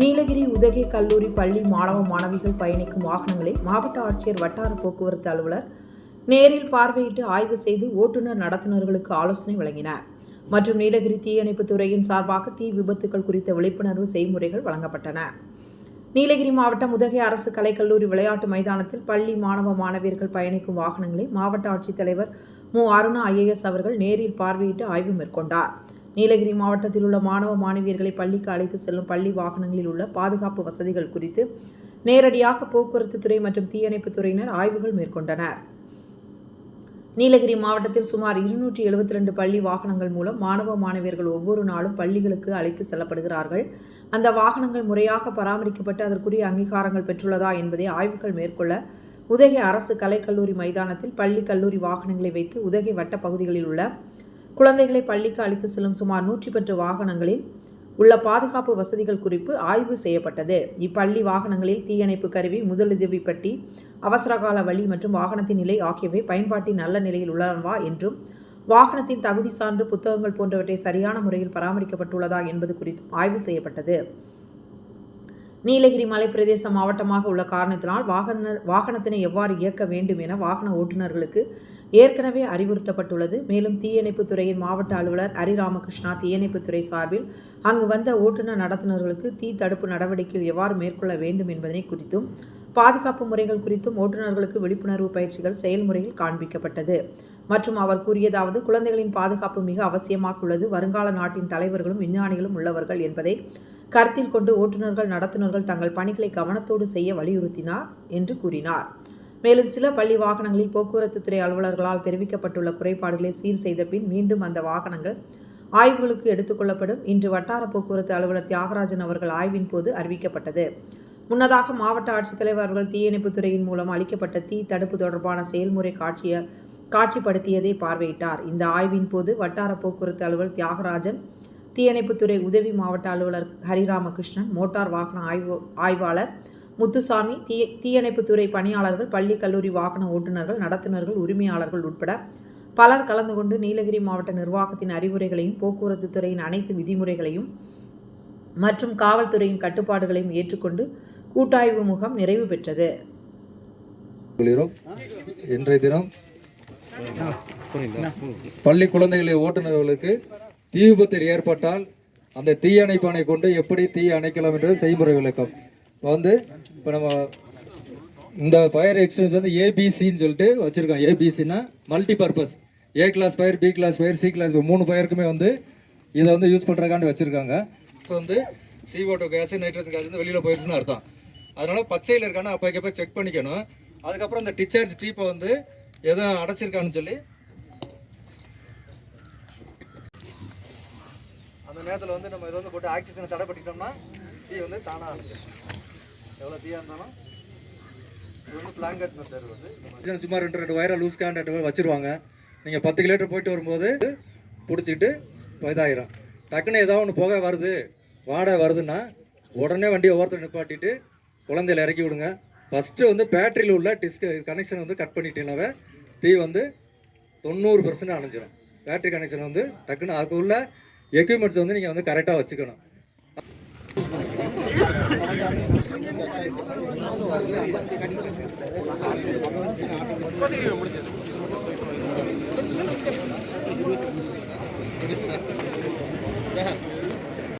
நீலகிரி உதகை கல்லூரி பள்ளி மாணவ மாணவிகள் பயணிக்கும் வாகனங்களை மாவட்ட ஆட்சியர் வட்டார போக்குவரத்து அலுவலர் நேரில் பார்வையிட்டு ஆய்வு செய்து ஓட்டுநர் நடத்துனர்களுக்கு ஆலோசனை வழங்கினார். மற்றும் நீலகிரி தீயணைப்பு துறையின் சார்பாக தீ விபத்துகள் குறித்த விழிப்புணர்வு செய்முறைகள் வழங்கப்பட்டன. நீலகிரி மாவட்டம் உதகை அரசு கலைக்கல்லூரி விளையாட்டு மைதானத்தில் பள்ளி மாணவ மாணவியர்கள் பயணிக்கும் வாகனங்களை மாவட்ட ஆட்சித்தலைவர் மு. அருணா ஐஏஎஸ் அவர்கள் நேரில் பார்வையிட்டு ஆய்வு மேற்கொண்டார். நீலகிரி மாவட்டத்தில் உள்ள மாணவ மாணவியர்களை பள்ளிக்கு அழைத்து செல்லும் பள்ளி வாகனங்களில் உள்ள பாதுகாப்பு வசதிகள் குறித்து நேரடியாக போக்குவரத்து துறை மற்றும் தீயணைப்பு துறையினர் ஆய்வுகள் மேற்கொண்டனர். நீலகிரி மாவட்டத்தில் சுமார் இருநூற்றி எழுபத்தி ரெண்டு பள்ளி வாகனங்கள் மூலம் மாணவ மாணவியர்கள் ஒவ்வொரு நாளும் பள்ளிகளுக்கு அழைத்து செல்லப்படுகிறார்கள். அந்த வாகனங்கள் முறையாக பராமரிக்கப்பட்டு அதற்குரிய அங்கீகாரங்கள் பெற்றுள்ளதா என்பதை ஆய்வுகள் மேற்கொள்ள உதகை அரசு கலைக்கல்லூரி மைதானத்தில் பள்ளி கல்லூரி வாகனங்களை வைத்து உதகை வட்ட பகுதிகளில் உள்ள குழந்தைகளை பள்ளிக்கு அழைத்து செல்லும் சுமார் நூற்றி பத்து வாகனங்களில் உள்ள பாதுகாப்பு வசதிகள் குறித்து ஆய்வு செய்யப்பட்டது. இப்பள்ளி வாகனங்களில் தீயணைப்பு கருவி முதலுதவி பட்டி அவசரகால வழி மற்றும் வாகனத்தின் நிலை ஆகியவை பயன்பாட்டின் நல்ல நிலையில் உள்ளனவா என்றும் வாகனத்தின் தகுதி சான்று புத்தகங்கள் போன்றவற்றை சரியான முறையில் பராமரிக்கப்பட்டுள்ளதா என்பது குறித்தும் ஆய்வு செய்யப்பட்டது. நீலகிரி மலை பிரதேச மாவட்டமாக உள்ள காரணத்தினால் வாகன வாகனத்தினை எவ்வாறு இயக்க வேண்டும் என வாகன ஓட்டுநர்களுக்கு ஏற்கனவே அறிவுறுத்தப்பட்டுள்ளது. மேலும் தீயணைப்புத் துறையின் மாவட்ட அலுவலர் ஹரிராமகிருஷ்ணா தீயணைப்புத் துறை சார்பில் அங்கு வந்த ஓட்டுநர் நடத்துனர்களுக்கு தீ தடுப்பு நடவடிக்கைகள் எவ்வாறு மேற்கொள்ள வேண்டும் என்பதனை குறித்தும் பாதுகாப்பு முறைகள் குறித்தும் ஓட்டுநர்களுக்கு விழிப்புணர்வு பயிற்சிகள் செயல்முறையில் காண்பிக்கப்பட்டது. மற்றும் அவர் கூறியதாவது குழந்தைகளின் பாதுகாப்பு மிக அவசியமாக உள்ளது வருங்கால நாட்டின் தலைவர்களும் விஞ்ஞானிகளும் உள்ளவர்கள் என்பதை கருத்தில் கொண்டு ஓட்டுநர்கள் நடத்துனர்கள் தங்கள் பணிகளை கவனத்தோடு செய்ய வலியுறுத்தினார் என்று கூறினார். மேலும் சில பள்ளி வாகனங்களில் போக்குவரத்து துறை அலுவலர்களால் தெரிவிக்கப்பட்டுள்ள குறைபாடுகளை சீர் செய்த பின் மீண்டும் அந்த வாகனங்கள் ஆய்வுகளுக்கு எடுத்துக்கொள்ளப்படும் இன்று வட்டார போக்குவரத்து அலுவலர் தியாகராஜன் அவர்கள் ஆய்வின் போது அறிவிக்கப்பட்டது. முன்னதாக மாவட்ட ஆட்சித்தலைவர் அவர்கள் தீயணைப்புத்துறையின் மூலம் அளிக்கப்பட்ட தீ தடுப்பு தொடர்பான செயல்முறை காட்சியை காட்சிப்படுத்தியதை பார்வையிட்டார். இந்த ஆய்வின் போது வட்டார போக்குவரத்து அலுவலர் தியாகராஜன் தீயணைப்புத்துறை உதவி மாவட்ட அலுவலர் ஹரிராமகிருஷ்ணன் மோட்டார் வாகன ஆய்வு ஆய்வாளர் முத்துசாமி தீ தீயணைப்புத்துறை பணியாளர்கள் பள்ளி கல்லூரி வாகன ஓட்டுநர்கள் நடத்துனர்கள் உரிமையாளர்கள் உட்பட பலர் கலந்து கொண்டு நீலகிரி மாவட்ட நிர்வாகத்தின் அறிவுரைகளையும் போக்குவரத்து துறையின் அனைத்து விதிமுறைகளையும் மற்றும் காவல்துறையின் கட்டுப்பாடுகளையும் ஏற்றுக்கொண்டு கூட்டாய்வு முகாம் நிறைவு பெற்றது. இன்றைய தினம் பள்ளி குழந்தைகளை ஓட்டுநர்களுக்கு தீ விபத்து ஏற்பட்டால் அந்த தீ அணைப்பானை கொண்டு எப்படி தீ அணைக்கலாம் என்ற செய்முறை விளக்கம். இப்போ வந்து இப்போ நம்ம இந்த ஃபயர் எக்ஸ்டென்ஸ் வந்து ஏபிசின்னு சொல்லிட்டு வச்சுருக்கோம் ஏபிசின்னா multi purpose A class fire B class fire C class மூணு ஃபயருக்குமே வந்து இதை வந்து யூஸ் பண்ணுறக்காண்டி வச்சுருக்காங்க. வந்து CO2 கேஸ் நைட்ரஸ் கேஸ் வந்து வெளியில் போயிடுச்சுன்னு அர்த்தம். அதனால் பச்சையில் இருக்கான்னு அப்போக்கப்போ செக் பண்ணிக்கணும். அதுக்கப்புறம் இந்த டிச்சார்ஜ் டீப்பை வந்து எதுவும் அடைச்சிருக்கான்னு சொல்லி அந்த நேரத்தில் வந்து நம்ம இதை வந்து போட்டு ஆக்சிஜனை தடை பண்ணிட்டோம்னா தீ வந்து தானாக அணைஞ்சிடும் எவ்வளோ தீயாக இருந்தாலும் இது வந்து வந்து. சும்மா ரெண்டு ரெண்டு வயரை லூஸ் கான்டாக்ட் வச்சிருவாங்க. நீங்கள் பத்து கிலோமீட்டர் போயிட்டு வரும்போது பிடிச்சிக்கிட்டு இதாயிரும். டக்குன்னு ஏதாவது ஒன்று போக வருது. வாடகை வருதுன்னா உடனே வண்டியை ஓரத்தில் நிப்பாட்டிட்டு குழந்தையில இறக்கி விடுங்க. ஃபஸ்ட்டு வந்து பேட்டரியில் உள்ள டிஸ்க கனெக்ஷன் வந்து கட் பண்ணிட்டீங்கன்னாவே தீ வந்து தொண்ணூறு பர்சன்ட் அணைஞ்சிரும். பேட்டரி கனெக்ஷன் வந்து டக்குன்னு அதுக்கு உள்ள எக்யூப்மெண்ட்ஸ் வந்து நீங்கள் வந்து கரெக்டாக வச்சுக்கணும்.